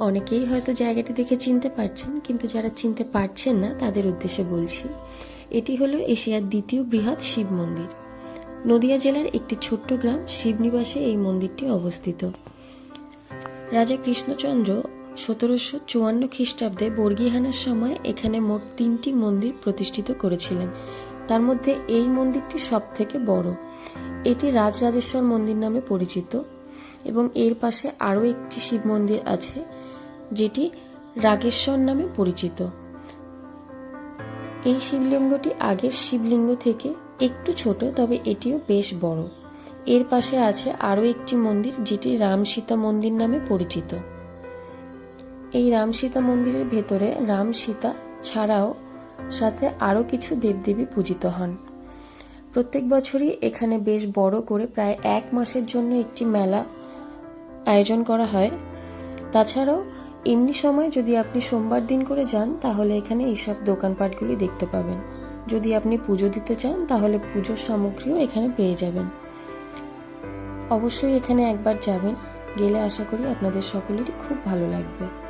অনেকেই হয়তো জায়গাটি দেখে চিনতে পারছেন, কিন্তু যারা চিনতে পারছেন না, তাদের উদ্দেশ্যে বলছি, এটি হলো এশিয়ার দ্বিতীয় বৃহৎ শিব মন্দির। নদিয়া জেলার একটি ছোট্ট গ্রাম শিবনিবাসে এই মন্দিরটি অবস্থিত। রাজা কৃষ্ণচন্দ্র সতেরোশো চুয়ান্ন খ্রিস্টাব্দে বর্গিহানার সময় এখানে মোট তিনটি মন্দির প্রতিষ্ঠিত করেছিলেন। তার মধ্যে এই মন্দিরটি সব থেকে বড়। এটি রাজরাজেশ্বর মন্দির নামে পরিচিত। এবং এর পাশে আরও একটি শিব মন্দির আছে, যেটি রাগেশ্বর নামে পরিচিত। এই শিবলিঙ্গটি আগের শিবলিঙ্গ থেকে একটু ছোট, তবে এটিও বেশ বড়। এর পাশে আছে আরও একটি মন্দির, যেটি রাম সীতা মন্দির নামে পরিচিত। এই রাম সীতা মন্দিরের ভেতরে রাম সীতা ছাড়াও সাথে আরও কিছু দেবদেবী পূজিত হন। প্রত্যেক বছরই এখানে বেশ বড় করে প্রায় এক মাসের জন্য একটি মেলা আয়োজন করা হয়। তাছাড়াও, এমনি সময় যদি আপনি সোমবার দিন করে যান, তাহলে এখানে এইসব দোকানপাটগুলি দেখতে পাবেন। যদি আপনি পুজো দিতে চান, তাহলে পুজোর সামগ্রীও এখানে পেয়ে যাবেন। অবশ্যই এখানে একবার যাবেন। গেলে আশা করি আপনাদের সকলেরই খুব ভালো লাগবে।